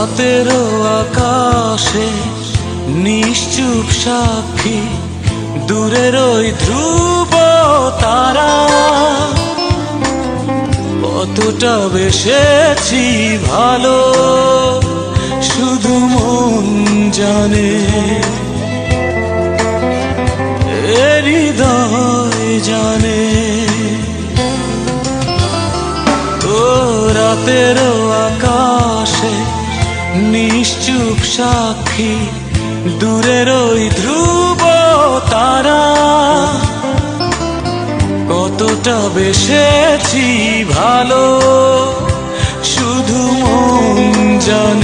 রাতেরও আকাশে নিশ্চুপ সাক্ষী, দূরের ওই ধ্রুব তারা। কতটা বেসেছি ভালো, শুধু মন জানে। হৃদয় জানে। ও রাতেরও আকাশে নিশ্চুপ সাক্ষী দূরের ওই ধ্রুব তারা। কতটা বেসেছি ভালো শুধু মন জানে